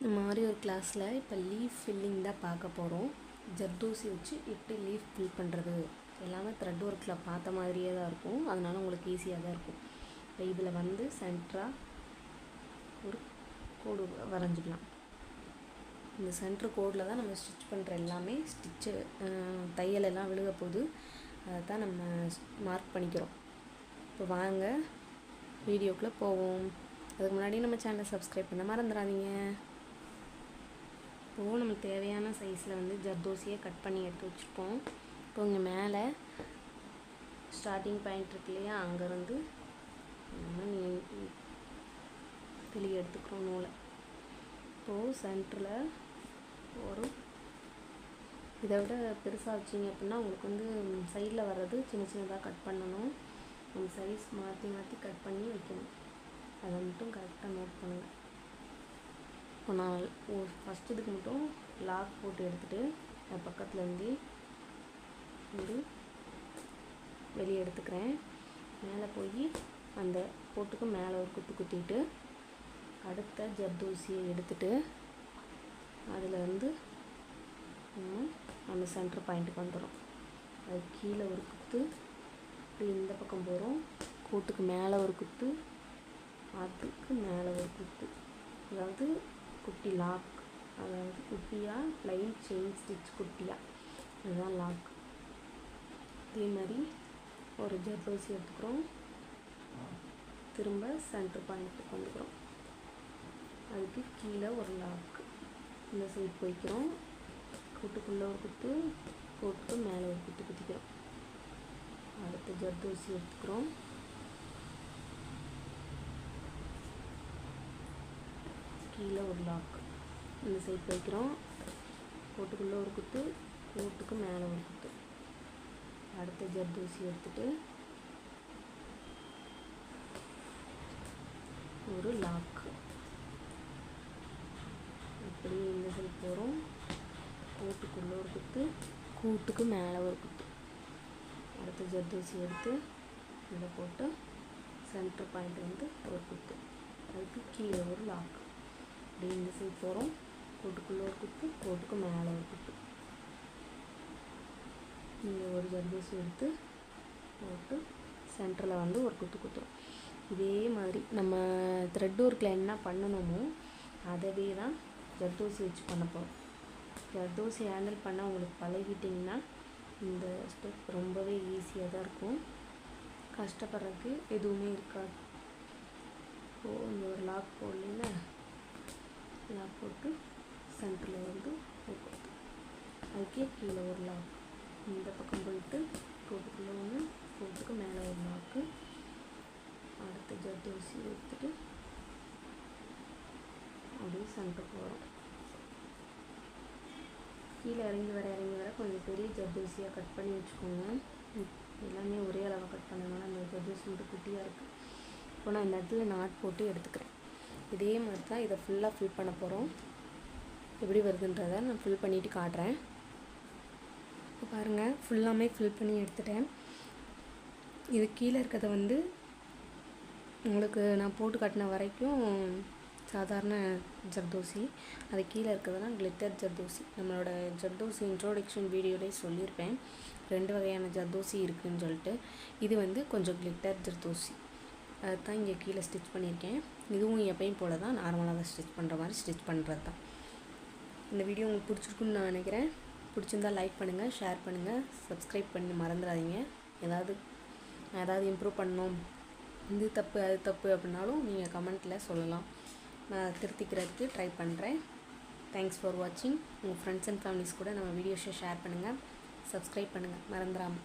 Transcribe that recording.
இந்த மாதிரி ஒரு கிளாஸில் இப்போ லீஃப் ஃபில்லிங் தான் பார்க்க போகிறோம் ஜர்தூசி வச்சு எப்படி லீஃப் ஃபில் பண்ணுறது எல்லாமே த்ரெட் ஒர்க்கில் பார்த்த மாதிரியே தான் இருக்கும். அதனால உங்களுக்கு ஈஸியாக தான் இருக்கும். இப்போ இதில் வந்து சென்டராக ஒரு கோடு வரைஞ்சிக்கலாம். இந்த சென்ட்ரு கோடில் தான் நம்ம ஸ்டிச் பண்ணுற எல்லாமே ஸ்டிச்சு தையல் எல்லாம் விழுக போது அதை தான் நம்ம மார்க் பண்ணிக்கிறோம். இப்போ வாங்க வீடியோக்குள்ளே போவோம். அதுக்கு முன்னாடி நம்ம சேனலை சப்ஸ்கிரைப் பண்ண மறந்துடாதீங்க. இப்போது நமக்கு தேவையான சைஸில் வந்து ஜர்தோசியை கட் பண்ணி எடுத்து வச்சுருக்கோம். இப்போ இங்கே மேலே ஸ்டார்டிங் பாயிண்ட் இருக்கு இல்லையா? அங்கேருந்து நம்ம எடுத்துக்கிறோம் நூலை. இப்போது சென்டரில் ஒரு இதை விட பெருசாக வச்சிங்க அப்படின்னா உங்களுக்கு வந்து சைடில் வர்றது சின்ன சின்னதாக கட் பண்ணணும். அந்த சைஸ் மாற்றி மாற்றி கட் பண்ணி வைக்கணும். அதை மட்டும் கரெக்டாக நோட் பண்ணுங்கள் நான் ஃபஸ்ட் இதுக்கு மட்டும் லாக் போட்டு எடுத்துகிட்டு அது பக்கத்தில் இருந்து வந்து வெளியே எடுத்துக்கிறேன். மேலே போய் அந்த போட்டுக்கு மேலே ஒரு குத்து குத்திட்டு அடுத்த ஜர்தூசியை எடுத்துட்டு அதில் வந்து நம்ம அந்த சென்டர் பாயிண்ட்டுக்கு வந்துடும் அது கீழே ஒரு குத்து இப்படி இந்த பக்கம் போகிறோம் கூட்டுக்கு மேலே ஒரு குத்து அதுக்கு மேலே ஒரு குத்து. அதாவது குட்டி லாக் அதாவது குட்டியாக ப்ளைன் செயின் ஸ்டிச் குட்டியாக இதுதான் லாக் இதே மாதிரி ஒரு ஜர்தோசி எடுத்துக்கிறோம். திரும்ப சென்டர் பாயிண்ட்டுக்கு வந்துக்கிறோம். அதுக்கு கீழே ஒரு லாக் இந்த சைடு போய்க்கிறோம். கூட்டுக்குள்ளே ஒரு குத்து போட்டு மேலே ஒரு குத்து குத்திக்கிறோம். அடுத்து ஜர்தோசி எடுத்துக்கிறோம். கீழே லாக் இந்த சைடு வைக்கிறோம். கோட்டுக்குள்ளே ஒரு குத்து கூட்டுக்கு மேலே ஒரு குத்து. அடுத்த ஜர்தூசி எடுத்துட்டு ஒரு லாக்கு இப்படி இந்த சைடு போகிறோம் கோட்டுக்குள்ளே ஒரு குத்து கூட்டுக்கு மேலே ஒரு குத்து. அடுத்த ஜர்தூசி எடுத்து இதில் போட்டு சென்டர் பாயிண்ட் வந்து ஒரு குத்து. அதுக்கு கீழே ஒரு லாக்கு இப்படி இந்த சைட் போகிறோம் கோட்டுக்குள்ளே ஒரு குத்து கோட்டுக்கு மேலே ஒரு குத்து. நீங்கள் ஒரு ஜர்தோசி எடுத்து போட்டு சென்டரில் வந்து ஒரு குத்து குத்துறோம். இதே மாதிரி நம்ம த்ரெட் ஒர்க்கில் என்ன பண்ணணுமோ அதவே தான் ஜர்தோசி வச்சு பண்ண போகிறோம் ஜர்தோசி ஹேண்டில் பண்ண உங்களுக்கு பழகிட்டிங்கன்னா இந்த ஸ்டெப் ரொம்பவே ஈஸியாக தான் இருக்கும். கஷ்டப்படுறதுக்கு எதுவுமே இருக்காது. இப்போ இந்த ஒரு லாக் போடல லாக் போட்டு சென்டரில் வந்து ஒரு அதுக்கே கீழே ஒரு லாக் இந்த பக்கம் போயிட்டு கோட்டுக்குள்ளே ஒன்று போட்டுக்கு மேலே ஒரு லாக்கு அடுத்த ஜர்தோசி எடுத்துட்டு அப்படியே சென்டர் போகிறோம் கீழே இறங்கி வர இறங்கி வர கொஞ்சம் பெரிய ஜர்தோசியாக கட் பண்ணி வச்சுக்கோங்க. எல்லாமே ஒரே அளவாக கட் பண்ணனால அந்த ஜர்தோசி மட்டும் குட்டியாக இருக்குது இப்போ நான் இந்த இடத்துல நாட் போட்டு எடுத்துக்கிறேன். இதே மாதிரி தான் இதை ஃபுல்லாக ஃபில் பண்ண போகிறோம் எப்படி வருதுன்றதை நான் ஃபில் பண்ணிவிட்டு காட்டுறேன். இப்போ பாருங்கள் ஃபுல்லாமே ஃபில் பண்ணி எடுத்துட்டேன். இது கீழே இருக்கிறத வந்து உங்களுக்கு நான் போட்டு காட்டின வரைக்கும் சாதாரண ஜர்தோசி. அது கீழே இருக்கிறதெல்லாம் கிளிட்டர் ஜர்தோசி. நம்மளோட ஜர்தோசி இன்ட்ரோடக்ஷன் வீடியோலேயே சொல்லியிருப்பேன். ரெண்டு வகையான ஜர்தோசி இருக்குதுன்னு சொல்லிட்டு. இது வந்து கொஞ்சம் கிளிட்டர் ஜர்தோசி. அதுதான் இங்கே கீழே ஸ்டிச் பண்ணியிருக்கேன். இதுவும் எப்பயும் போல தான் நார்மலாக தான் ஸ்டிச் பண்ணுற மாதிரி ஸ்டிச் பண்ணுறது தான். இந்த வீடியோ உங்களுக்கு பிடிச்சிருக்குன்னு நான் நினைக்கிறேன். பிடிச்சிருந்தா லைக் பண்ணுங்கள் ஷேர் பண்ணுங்கள் சப்ஸ்கிரைப் பண்ணி மறந்துடாதீங்க. ஏதாவது ஏதாவது இம்ப்ரூவ் பண்ணணும். இது தப்பு அது தப்பு அப்படின்னாலும் நீங்கள் கமெண்ட்டில் சொல்லலாம். நான் திருத்திக்கிறதுக்கு ட்ரை பண்ணுறேன் தேங்க்ஸ் ஃபார் வாட்சிங் உங்கள் ஃப்ரெண்ட்ஸ் அண்ட் ஃபேமிலிஸ் கூட நம்ம வீடியோஸை ஷேர் பண்ணுங்கள் சப்ஸ்கிரைப் பண்ணுங்கள் மறந்துடாமல்